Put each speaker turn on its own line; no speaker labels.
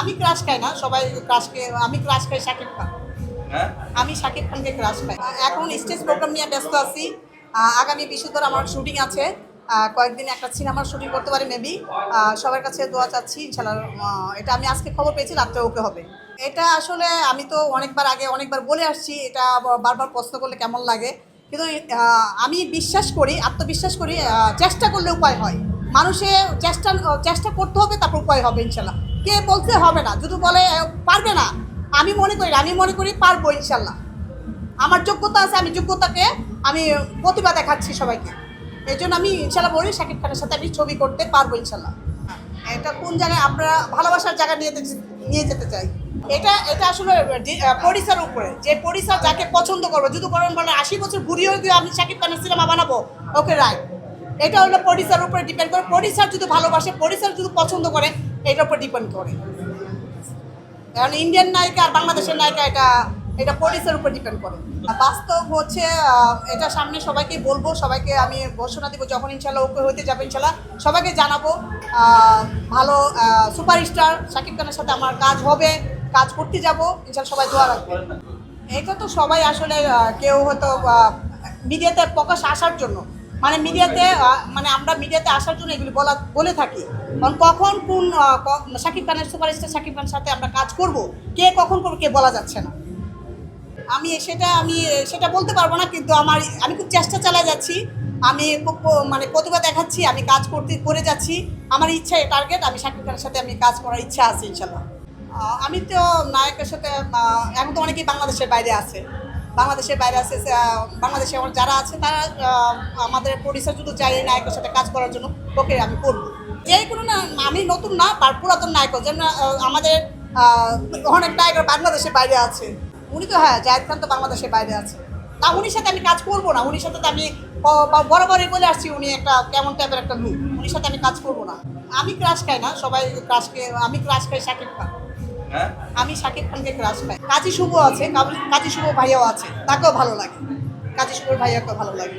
আমি ক্রাশ খাই না সবাই ক্রাশ আমি ক্রাশ খাই শাকিব খান।
হ্যাঁ?
আমি শাকিব খানকে ক্রাশ খাই। এখন স্টেজ প্রোগ্রাম নিয়ে ব্যস্ত আছি। আগামী বিশুদ্ধর আমার শুটিং আছে। কয়েকদিন একটা সিনেমার শুটিং করতে পারি মেবি সবার কাছে দোয়া চাচ্ছি ইনশাল্লাহ এটা আমি আজকে খবর পেয়েছি রাত্রে ওকে হবে। এটা আসলে আমি তো অনেকবার আগে অনেকবার বলে আসছি এটা বারবার প্রশ্ন করলে কেমন লাগে। কিন্তু আমি বিশ্বাস করি আত্মবিশ্বাস করি চেষ্টা করলে উপায় হয়। মানুষে চেষ্টা চেষ্টা করতে হবে তারপর উপায় হবে ইনশাল্লাহ। কে বলতে হবে না, যদি বলে পারবে না, আমি মনে করি, আমি মনে করি পারব ইনশাল্লাহ। আমার যোগ্যতা আছে, আমি যোগ্যতাকে, আমি প্রতিভা দেখাচ্ছি সবাইকে। এই জন্য আমি ইনশাল্লাহ বলি, শাকিব খানের সাথে আমি ছবি করতে পারব ইনশাল্লাহ। এটা কোন জায়গায় আমরা ভালোবাসার জায়গা নিয়ে নিয়ে যেতে চাই? এটা এটা আসলে পরিসার উপরে। যে পরিসার যাকে পছন্দ করব, যদি করেন বলে আশি বছর ঘুরিয়েও দিয়ে আমি শাকিব খানের সিনেমা বানাবো, ওকে রায় এটা হলো পরিসার উপরে ডিপেন্ড করে। পরিসার যদি ভালোবাসে, পরিসার যদি পছন্দ করে এটার উপর ডিপেন্ড করে। কারণ ইন্ডিয়ান নায়িকা আর বাংলাদেশের নায়িকা এটা এটা পরিসের উপর ডিপেন্ড করে। বাস্তব হচ্ছে এটা সামনে সবাইকে বলব, সবাইকে আমি ঘোষণা দিব যখন ইনশাল্লাহ ওকে হইতে যাবে, ইনশাল্লাহ সবাইকে জানাব। ভালো সুপারস্টার শাকিব খানের সাথে আমার কাজ হবে, কাজ করতে যাব, ইনশাল্লাহ সবাই দোয়া রাখবে এটা তো সবাই আসলে কেউ হয়তো মিডিয়াতে প্রকাশ আসার জন্য। মানে মিডিয়াতে মানে আমরা মিডিয়াতে আসার জন্য এগুলি বলা, বলে থাকি। কারণ কখন কোন শাকিব খানের সুপারস্টার শাকিব খানের সাথে আমরা কাজ করব, কে কখন করব, কে বলা যাচ্ছে না। আমি সেটা আমি সেটা বলতে পারব না, কিন্তু আমার, আমি খুব চেষ্টা চালিয়ে যাচ্ছি। আমি মানে প্রতিভা দেখাচ্ছি, আমি কাজ করতে, করে যাচ্ছি। আমার ইচ্ছা টার্গেট আমি শাকিব খানের সাথে আমি কাজ করার ইচ্ছা আছে, ইনশাল্লাহ। আমি তো নায়কের সাথে এখন তো অনেকেই বাংলাদেশের বাইরে আছে। বাংলাদেশের বাইরে আছে বাংলাদেশে যারা আছে, তারা আমাদের প্রডিউসার যদি চাই নায়কের সাথে কাজ করার জন্য, ওকে আমি করব। যে কোনো না, আমি নতুন না পুরাতন নায়ক, যেমন আমাদের অনেক নায়ক বাংলাদেশের বাইরে আছে। উনি তো হ্যাঁ জাহেদ খান তো বাংলাদেশের বাইরে আছে। তা উনির সাথে আমি কাজ করব না, উনির সাথে তো আমি বরাবরই বলে আসছি, উনি একটা কেমন টাইপের একটা লুক উনির সাথে আমি কাজ করব না। আমি ক্রাশ খাই না, সবাই ক্রাশ আমি ক্রাশ খাই শাকিব খান। আমি শাকিব খানকে ক্রাশ পাই। কাজী শুভ আছে কাজী শুভ ভাইয়াও আছে। তাকেও ভালো লাগে। কাজী শুভ ভাইয়াকেও ভালো লাগে।